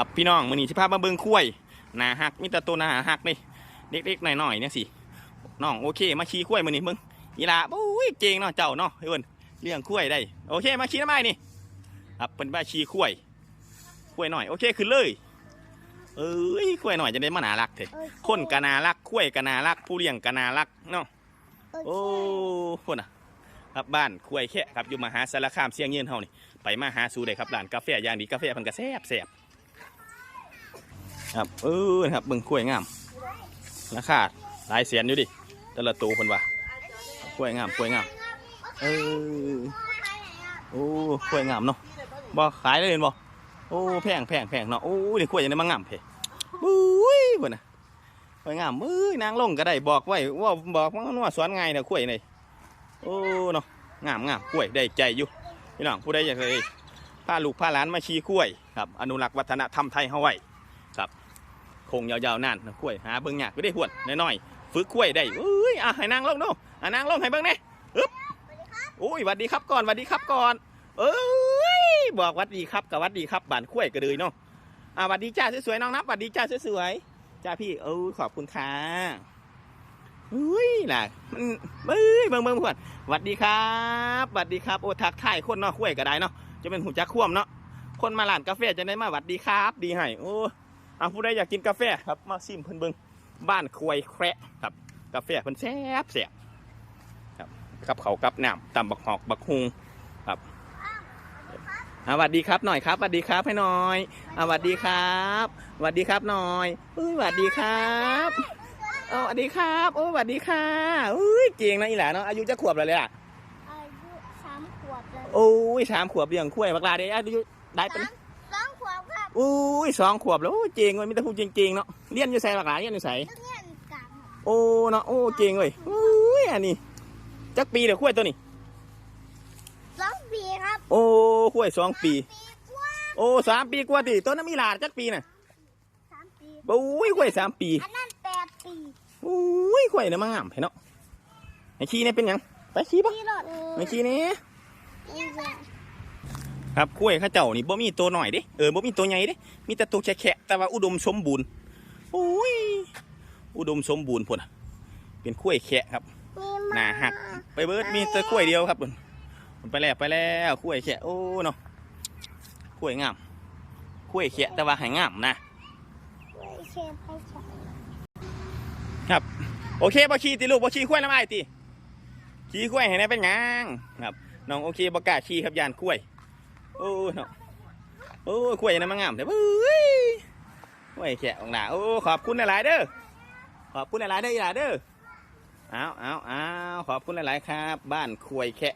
ครับพี่น้องมือนี้สิพามาเบิ่งคุ้ยหนาหักมีแต่ตัวหนาหักนี่เล็กๆหน่อยๆเนี่ยสิน้องโอเค มาขี่คุ้ยมือนี้มึงอีหลาบุ้ยเก่งเนาะเจ้าเนาะเอิ้นเลี้ยงคุ้ยได้โอเคมาขี่ทำไมนี่ครับเป็นบ้าขี่คุ้ยคุ้ยหน่อยโอเคขึ้นเลยเอ้ยคุ้ยหน่อยจะได้มาน่ารักเถอะคนกะนารักคุ้ยกะนารัก ผู้เลี้ยงกะนารักเนาะโอ้คนอะครับบ้านควยแค่ครับอยู่มหาสารคามเสียงเงินเฮานี่ไปมาหาสู่ได้ครับร้านกาแฟอย่างดีกาแฟเพิ่นก็แซ่บแซ่บ ครับเออครับเบิ่งกล้วยงามราคาหลายแสนอยู่ดิแต่ละตัวเพิ่นว่ากล้วยงามกล้วยงามเออโอ้กล้วยงามเนาะบ่ขายได้เลยบ่โอ้แพงแพงแพงเนาะโอ้นี่กล้วยยังได้มางามเพบุ้ยเพิ่นน่ะสวยงามมือนางลงก็ได้บอกไว้ว่าบอกว่าว่าสอนไงเนี่ยกล้วยนี่โอ้เนาะงามงามกล้วยได้ใจอยู่พี่น้องผู้ใดอยากเลยพาลูกพาหลานมาชี้กล้วยครับอนุรักษ์วัฒนธรรมไทยเฮาไว้ ครับคงยาวๆนานนะกล้วยหาเบิ่งยากก็ได้หวนน้อยๆฝึกกล้วยได้เอ้ยอะให้นางลงเนาะอะนางลงให้เบิ่งแหน่ยอึ๊บโอ้ยวัดดีครับก่อนวัดดีครับก่อนเอ้ยบอกวัดดีครับกับวัดดีครับบ้านกล้วยก็เลยเนาะอะวัดดีจ้าสวยๆน้องนับวัดดีจ้าสวยๆจ้าพี่เออขอบคุณค่ะอุ้ยน่ะมันเอ้ยเบิ่งเบิ่งเพื่อนวัสดีครับวัสดีครับโอ้ทักทายคนเนาะคุยก็ได้เนาะจะเป็นหูจักคว่ำเนาะคนมาร้านกาแฟจะได้มาวัสดีครับ ดีให้โอ้ เอาผู้ใดอยากกินกาแฟครับมาซิมเพิ่นเบิ่งบ้านควยแคระครับ กาแฟเพิ่นแซ่บแซ่บครับกับเขาวกับน้ำตำบักหอกบักฮุงครับอ่าสวัสดีครับหน่อยครับสวัสดีครับให้หน่อยอ่าสวัสดีครับสวัสดีครับหน่อยอุ้ยสวัสดีครับโอ้สวัสดีครับ โอ้สวัสดีค่ะอุ้ยเก่งนะอีหลาเนาะอายุจะขวบแล้วเลยอะอายุสามขวบเลยโอ้ยสามขวบเลี้ยงคุ้ยบักลาเด้อายุได้เป็นส องขวบครับอุ้ยสองขวบแล้วโอ้ยเก่งเว้ยมีแต่พูดจริงๆเนาะเรียนอยู่ไสบักลาเรียนอยู่ไสนักเรียนกลางโอ้เนาะโอ้เก่งเว้ยอุ้ยอันนี้จักปีเดี๋ยวคุ้ยตัวนี้ สองปีครับโอ้คุ้ยสองปี ปีกว่าโอ้สามปีกว่าดิตัวนั้นมีหลานจักปีน่ะสามปี โอ้ยคุ้ยสามปีอันนั้นแปดปีโอ้ยคุ้ยเนี่ยมางามเห็นเนาะไอ้ขี้เนี่ยเป็นหยังไปขี้ปะพี่รถไอ้ขี้เนี่ยนี่แหละ ครับกล้วยเข้าเจ้านี่บ่มีตัวหน่อยเด้เออบ่มีตัวใหญ่เด้มีแต่ตัวแฉะๆแต่ว่าอุดมสมบูรณ์โอ้ยอุดมสมบูรณ์พุ่นน่ะเป็นกล้วยแขะครับมีหน้าหักไปเบิดมีแต่กล้วยเดียวครับพุ่นมันไปแล้วไปแล้วกล้วยแขะโอ้เนาะกล้วยงามกล้วยแขะแต่ว่าให้งามนะไม่เชฟให้ฉันโอเคบ่ขี่ติลูกบ่ขี่กล้วยน้ำอ้ายติขี่กล้วยให้แหน่เป็นหยังครับน้องโอเคบ่กล้าขี่ครับยานกล้วย โอ้เนาะโอ้กล้วยนั่นมังงามเด้อเบ้ยขวยแขะของหนาโอ้ขอบคุณหลายๆเด้อขอบคุณหลายๆเด้ออีหลาเด้อเอาเอาเอาขอบคุณหลายๆครับ บ้านขวยแขะ